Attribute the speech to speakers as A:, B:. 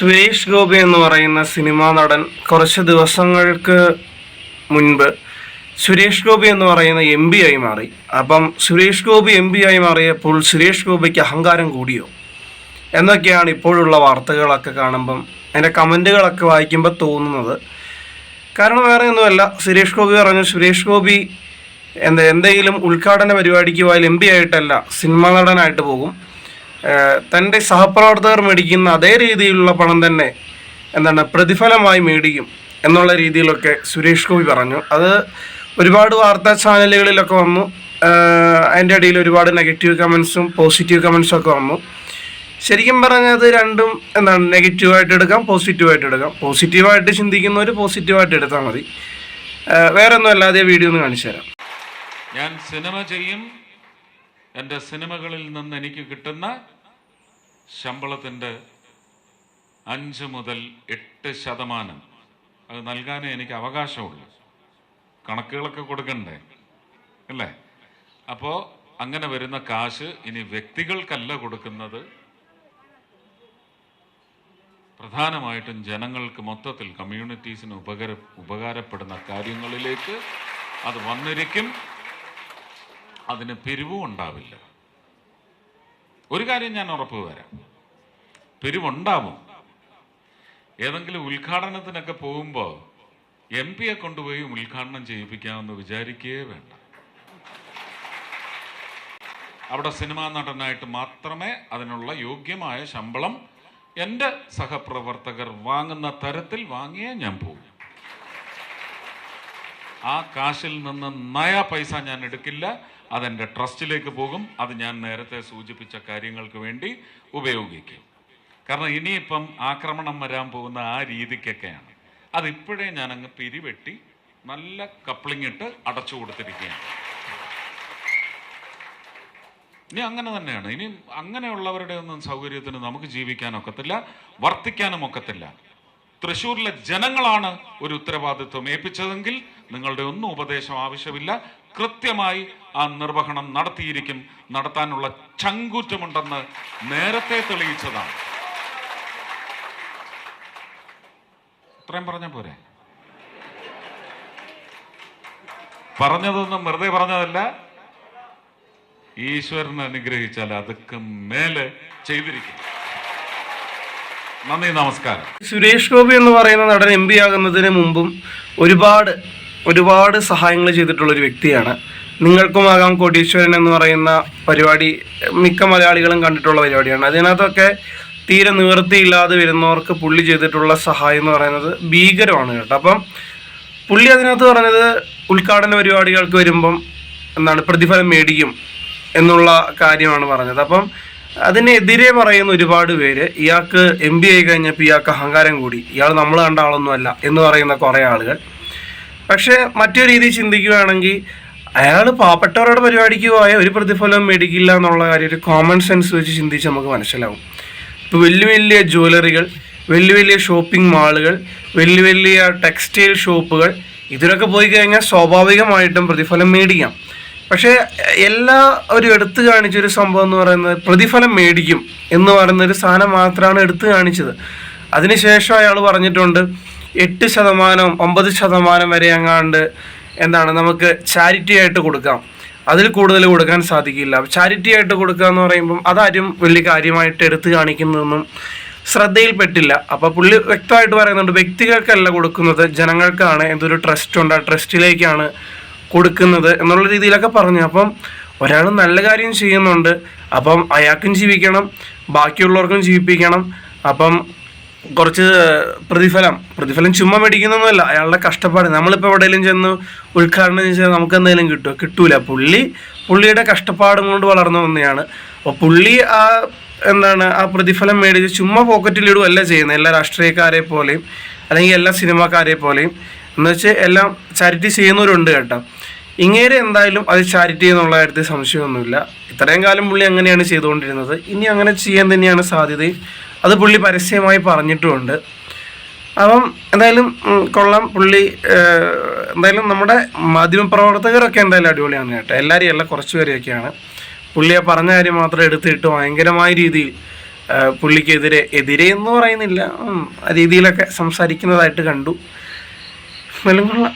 A: സുരേഷ് ഗോപി എന്ന് പറയുന്ന സിനിമാ നടൻ കുറച്ച് ദിവസങ്ങൾക്ക് മുൻപ് സുരേഷ് ഗോപി എന്ന് പറയുന്ന എം പി ആയി മാറി. അപ്പം സുരേഷ് ഗോപി എം പി ആയി മാറിയപ്പോൾ സുരേഷ് ഗോപിക്ക് അഹങ്കാരം കൂടിയോ? എന്നൊക്കെയാണ് ഇപ്പോഴുള്ള വാർത്തകളൊക്കെ കാണുമ്പം അതിന്റെ കമന്റുകളൊക്കെ വായിക്കുമ്പോൾ തോന്നുന്നത്. കാരണം വേറെ ഒന്നുമല്ല സുരേഷ് ഗോപി പറഞ്ഞു സുരേഷ് ഗോപി എന്താ എന്തെങ്കിലും ഉദ്ഘാടന പരിപാടിക്ക് പോയാൽ എം പി ആയിട്ടല്ല സിനിമാ നടനായിട്ട് പോകും. തന്റെ സഹപ്രവർത്തകർ മേടിക്കുന്ന അതേ രീതിയിലുള്ള പണം തന്നെ എന്താണ് പ്രതിഫലമായി മേടിക്കും എന്നുള്ള രീതിയിലൊക്കെ സുരേഷ് ഗോപി പറഞ്ഞു. അത് ഒരുപാട് വാർത്താ ചാനലുകളിലൊക്കെ വന്നു. അതിന്റെ ഇടയിൽ ഒരുപാട് നെഗറ്റീവ് കമൻസും പോസിറ്റീവ് കമൻസും ഒക്കെ വന്നു. ശരിക്കും പറഞ്ഞത് രണ്ടും എന്താണ് നെഗറ്റീവായിട്ട് എടുക്കാം പോസിറ്റീവായിട്ട് എടുക്കാം. പോസിറ്റീവായിട്ട് ചിന്തിക്കുന്നവർ പോസിറ്റീവായിട്ട് എടുത്താൽ മതി. വേറെ ഒന്നും അല്ലാതെ വീഡിയോ ഒന്ന് കാണിച്ചു തരാം.
B: ഞാൻ സിനിമ ചെയ്യും എന്റെ സിനിമകളിൽ നിന്ന് എനിക്ക് കിട്ടുന്ന ശമ്പളത്തിന്റെ അഞ്ച് മുതൽ എട്ട് ശതമാനം. അത് നൽകാനേ എനിക്ക് അവകാശമുള്ളൂ. കണക്കുകളൊക്കെ കൊടുക്കണ്ടേ? അല്ലേ? അപ്പോൾ അങ്ങനെ വരുന്ന കാശ് ഇനി വ്യക്തികൾക്കല്ല കൊടുക്കുന്നത്. പ്രധാനമായിട്ടും ജനങ്ങൾക്ക് മൊത്തത്തിൽ കമ്മ്യൂണിറ്റീസിന് ഉപകര ഉപകാരപ്പെടുന്ന കാര്യങ്ങളിലേക്ക് അത് വന്നിരിക്കും. അതിന് പിരിവും ഉണ്ടാവില്ല. ഒരു കാര്യം ഞാൻ ഉറപ്പ് വരാം പിരിവുണ്ടാവും. ഏതെങ്കിലും ഉദ്ഘാടനത്തിനൊക്കെ പോകുമ്പോൾ എം പിയെ കൊണ്ടുപോയി ഉദ്ഘാടനം ചെയ്യിപ്പിക്കാമെന്ന് വിചാരിക്കുകയേ വേണ്ട. അവിടെ സിനിമാ നടനായിട്ട് മാത്രമേ അതിനുള്ള യോഗ്യമായ ശമ്പളം എന്റെ സഹപ്രവർത്തകർ വാങ്ങുന്ന തരത്തിൽ വാങ്ങിയേ ഞാൻ പോകും. ആ കാശിൽ നിന്ന് നയ പൈസ ഞാൻ എടുക്കില്ല. അതെന്റെ ട്രസ്റ്റിലേക്ക് പോകും. അത് ഞാൻ നേരത്തെ സൂചിപ്പിച്ച കാര്യങ്ങൾക്ക് വേണ്ടി ഉപയോഗിക്കും. കാരണം ഇനിയിപ്പം ആക്രമണം വരാൻ പോകുന്ന ആ രീതിക്കൊക്കെയാണ്. അതിപ്പോഴേ അങ്ങ് പിരിവെട്ടി നല്ല കപ്ലിംഗ് ഇട്ട് അടച്ചു കൊടുത്തിരിക്കുകയാണ്. ഇനി അങ്ങനെ തന്നെയാണ്. ഇനി അങ്ങനെയുള്ളവരുടെ ഒന്നും സൗകര്യത്തിന് നമുക്ക് ജീവിക്കാൻ ഒക്കത്തില്ല വർത്തിക്കാനും ഒക്കത്തില്ല തൃശ്ശൂരിലെ ജനങ്ങളാണ് ഒരു ഉത്തരവാദിത്വം ഏൽപ്പിച്ചതെങ്കിൽ നിങ്ങളുടെ ഒന്നും ഉപദേശം ആവശ്യമില്ല. കൃത്യമായി ആ നിർവഹണം നടത്തിയിരിക്കും. നടത്താനുള്ള ചങ്കൂറ്റമുണ്ടെന്ന് നേരത്തെ തെളിയിച്ചതാണ്. ഇത്രയും പറഞ്ഞ പോരെ? പറഞ്ഞതൊന്നും വെറുതെ പറഞ്ഞതല്ല. ഈശ്വരനെ അനുഗ്രഹിച്ചാൽ അതൊക്കെ മേലെ ചെയ്തിരിക്കും. നന്ദി നമസ്കാരം.
A: സുരേഷ് ഗോപി എന്ന് പറയുന്ന നടൻ എം പി ആകുന്നതിന് മുമ്പും ഒരുപാട് ഒരുപാട് സഹായങ്ങൾ ചെയ്തിട്ടുള്ള ഒരു വ്യക്തിയാണ്. നിങ്ങൾക്കുമാകാം കോടീശ്വരൻ എന്ന് പറയുന്ന പരിപാടി മിക്ക മലയാളികളും കണ്ടിട്ടുള്ള പരിപാടിയാണ്. അതിനകത്തൊക്കെ തീരെ നിവൃത്തിയില്ലാതെ വരുന്നവർക്ക് പുള്ളി ചെയ്തിട്ടുള്ള സഹായം എന്ന് പറയുന്നത് ഭീകരമാണ് കേട്ടോ. അപ്പം പുള്ളി അതിനകത്ത് പറഞ്ഞത് ഉദ്ഘാടന പരിപാടികൾക്ക് വരുമ്പം എന്താണ് പ്രതിഫലം മേടിക്കും എന്നുള്ള കാര്യമാണ് പറഞ്ഞത്. അപ്പം അതിനെതിരെ പറയുന്ന ഒരുപാട് പേര്. ഇയാൾക്ക് എം ബി ആയി കഴിഞ്ഞപ്പോൾ ഇയാൾക്ക് അഹങ്കാരം കൂടി. ഇയാൾ നമ്മൾ കണ്ട ആളൊന്നുമല്ല എന്ന് പറയുന്ന കുറേ ആളുകൾ. പക്ഷേ മറ്റൊരു രീതി ചിന്തിക്കുകയാണെങ്കിൽ അയാൾ പാവപ്പെട്ടവരുടെ പരിപാടിക്ക് പോയ ഒരു പ്രതിഫലവും മേടിക്കില്ല എന്നുള്ള കാര്യം ഒരു കോമൺ സെൻസ് വെച്ച് ചിന്തിച്ച് നമുക്ക് മനസ്സിലാവും. ഇപ്പോൾ വലിയ വലിയ ജ്വല്ലറികൾ വലിയ വലിയ ഷോപ്പിംഗ് മാളുകൾ വലിയ വലിയ ടെക്സ്റ്റൈൽ ഷോപ്പുകൾ ഇതിലൊക്കെ പോയി കഴിഞ്ഞാൽ സ്വാഭാവികമായിട്ടും പ്രതിഫലം മേടിക്കാം. പക്ഷേ എല്ലാ ഒരു എടുത്തു കാണിച്ചൊരു സംഭവം എന്ന് പറയുന്നത് പ്രതിഫലം മേടിക്കും എന്ന് പറയുന്ന ഒരു സാധനം മാത്രമാണ് എടുത്തു കാണിച്ചത്. അതിനുശേഷം അയാൾ പറഞ്ഞിട്ടുണ്ട് എട്ട് ശതമാനം ഒമ്പത് ശതമാനം വരെ അങ്ങാണ്ട് എന്താണ് നമുക്ക് ചാരിറ്റി ആയിട്ട് കൊടുക്കാം. അതിൽ കൂടുതൽ കൊടുക്കാൻ സാധിക്കില്ല. ചാരിറ്റി ആയിട്ട് കൊടുക്കുക എന്ന് പറയുമ്പം അതാരും വലിയ കാര്യമായിട്ട് എടുത്തു കാണിക്കുന്നതൊന്നും ശ്രദ്ധയിൽപ്പെട്ടില്ല. അപ്പോൾ പുള്ളി വ്യക്തമായിട്ട് പറയുന്നുണ്ട് വ്യക്തികൾക്കല്ല കൊടുക്കുന്നത് ജനങ്ങൾക്കാണ്. എന്തൊരു ട്രസ്റ്റ് ഉണ്ട്. ആ ട്രസ്റ്റിലേക്കാണ് കൊടുക്കുന്നത് എന്നുള്ള രീതിയിലൊക്കെ പറഞ്ഞു. അപ്പം ഒരാൾ നല്ല കാര്യം ചെയ്യുന്നുണ്ട്. അപ്പം അയാൾക്കും ജീവിക്കണം ബാക്കിയുള്ളവർക്കും ജീവിപ്പിക്കണം. അപ്പം കുറച്ച് പ്രതിഫലം പ്രതിഫലം ചുമ്മാ മേടിക്കുന്നൊന്നുമല്ല അയാളുടെ കഷ്ടപ്പാട്. നമ്മളിപ്പോൾ എവിടെയെങ്കിലും ചെന്ന് ഉദ്ഘാടനം ചെയ്താൽ നമുക്ക് എന്തെങ്കിലും കിട്ടുമോ? കിട്ടൂല. പുള്ളി പുള്ളിയുടെ കഷ്ടപ്പാടും കൊണ്ട് വളർന്നു വന്നതാണ് അപ്പോൾ പുള്ളി ആ എന്താണ് ആ പ്രതിഫലം മേടിച്ച് ചുമ്മാ പോക്കറ്റിലിടുകയല്ല ചെയ്യുന്നത്. എല്ലാ രാഷ്ട്രീയക്കാരെ പോലെയും അല്ലെങ്കിൽ എല്ലാ സിനിമാക്കാരെ പോലെയും. എന്ന് വെച്ച് എല്ലാം ചാരിറ്റി ചെയ്യുന്നവരുണ്ട് കേട്ടോ. ഇങ്ങേരെ എന്തായാലും അത് ചാരിറ്റി എന്നുള്ള കാര്യത്തിൽ സംശയമൊന്നുമില്ല. ഇത്രയും കാലം പുള്ളി അങ്ങനെയാണ് ചെയ്തുകൊണ്ടിരുന്നത്. ഇനി അങ്ങനെ ചെയ്യാൻ തന്നെയാണ് സാധ്യതയും. അത് പുള്ളി പരസ്യമായി പറഞ്ഞിട്ടുമുണ്ട്. അപ്പം എന്തായാലും കൊള്ളാം പുള്ളി. എന്തായാലും നമ്മുടെ മാധ്യമപ്രവർത്തകരൊക്കെ എന്തായാലും അടിപൊളിയാണ് കേട്ടോ. എല്ലാവരെയും അല്ല കുറച്ച് പേരെയൊക്കെയാണ്. പുള്ളിയെ പറഞ്ഞ കാര്യം മാത്രം എടുത്തിട്ട് ഭയങ്കരമായ രീതിയിൽ ആ, പുള്ളിക്കെതിരെ എതിരെ എന്ന് പറയുന്നില്ല. ആ രീതിയിലൊക്കെ സംസാരിക്കുന്നതായിട്ട് കണ്ടു. എന്നാലും കൊള്ളാം.